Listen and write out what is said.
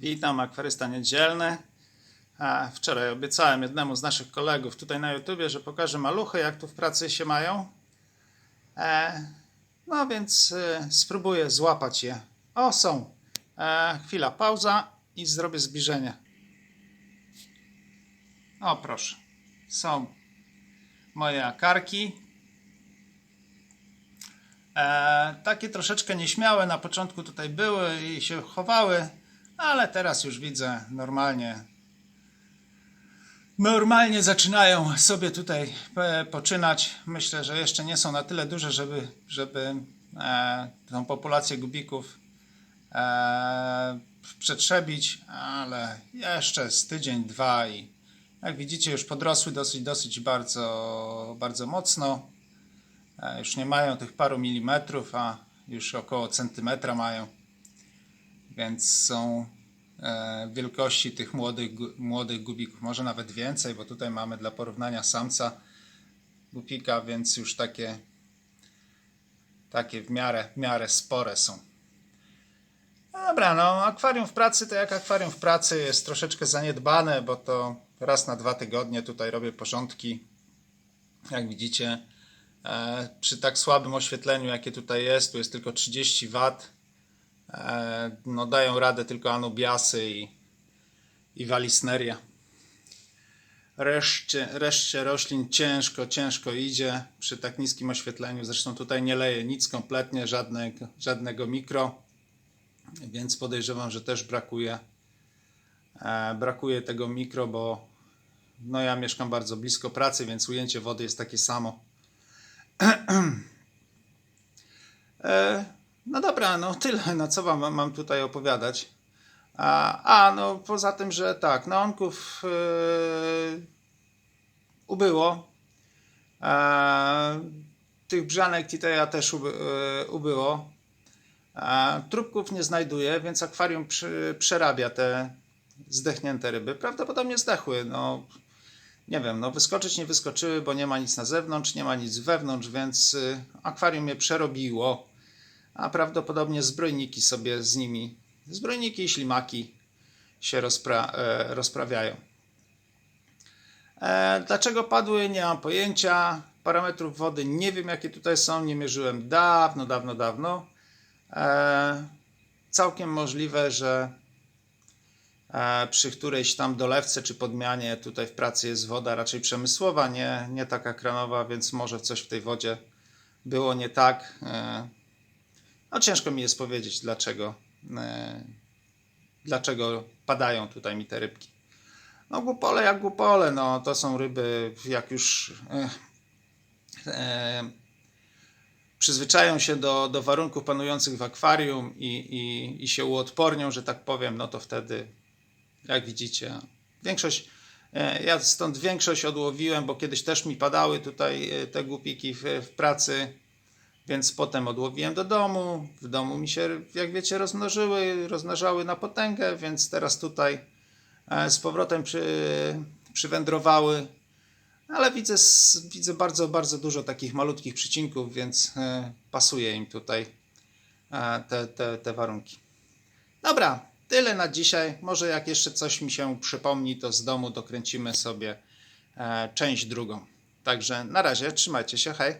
Witam, akwarysta niedzielny. A wczoraj obiecałem jednemu z naszych kolegów tutaj na YouTubie, że pokażę maluchy, jak tu w pracy się mają. E, no więc e, spróbuję złapać je. O, są. E, chwila, pauza i zrobię zbliżenie. O, proszę. Są moje akarki. E, takie troszeczkę nieśmiałe na początku tutaj były i się chowały, ale teraz już widzę normalnie. Normalnie zaczynają sobie tutaj e, poczynać. Myślę, że jeszcze nie są na tyle duże, żeby, żeby e, tą populację gubików e, przetrzebić, ale jeszcze z tydzień, dwa i jak widzicie już podrosły dosyć, dosyć bardzo, bardzo mocno. E, Już nie mają tych paru milimetrów, a już około centymetra mają. Więc są wielkości tych młodych, młodych gubików. Może nawet więcej, bo tutaj mamy dla porównania samca gupika, więc już takie, takie w miarę, w miarę spore są. Dobra, no akwarium w pracy to jak akwarium w pracy jest troszeczkę zaniedbane, bo to raz na dwa tygodnie tutaj robię porządki. Jak widzicie, e, przy tak słabym oświetleniu, jakie tutaj jest, tu jest tylko 30 W, e, no dają radę tylko anubiasy i, i walisneria. Reszcie, reszcie roślin ciężko, ciężko idzie przy tak niskim oświetleniu. Zresztą tutaj nie leje nic kompletnie, żadnego, żadnego mikro, więc podejrzewam, że też brakuje, e, brakuje tego mikro, bo no ja mieszkam bardzo blisko pracy, więc ujęcie wody jest takie samo. E, No dobra, no tyle, no co wam mam tutaj opowiadać. A, a no poza tym, że tak, neonków e, ubyło. E, tych brzanek Titeja też uby, e, ubyło. E, trupków nie znajduję, więc akwarium przy, przerabia te zdechnięte ryby. Prawdopodobnie zdechły. No, nie wiem, no wyskoczyć nie wyskoczyły, bo nie ma nic na zewnątrz, nie ma nic wewnątrz, więc y, akwarium je przerobiło, a prawdopodobnie zbrojniki sobie z nimi, zbrojniki i ślimaki się rozpra, e, rozprawiają. E, dlaczego padły, nie mam pojęcia. Parametrów wody nie wiem, jakie tutaj są, nie mierzyłem dawno, dawno, dawno. E, całkiem możliwe, że e, przy którejś tam dolewce czy podmianie tutaj w pracy jest woda raczej przemysłowa, nie, nie taka kranowa, więc może coś w tej wodzie było nie tak. No ciężko mi jest powiedzieć, dlaczego, e, dlaczego padają tutaj mi te rybki. No głupole jak głupole, no to są ryby, jak już e, e, przyzwyczają się do, do warunków panujących w akwarium i, i, i się uodpornią, że tak powiem, no to wtedy, jak widzicie, większość, e, ja stąd większość odłowiłem, bo kiedyś też mi padały tutaj e, te głupiki w, w pracy, więc potem odłowiłem do domu. W domu mi się, jak wiecie, rozmnożyły, rozmnażały na potęgę, więc teraz tutaj e, z powrotem przy, przywędrowały. Ale widzę, widzę bardzo, bardzo dużo takich malutkich przycinków, więc e, pasuje im tutaj e, te, te, te warunki. Dobra, tyle na dzisiaj. Może jak jeszcze coś mi się przypomni, to z domu dokręcimy sobie część drugą. Także na razie, trzymajcie się, hej.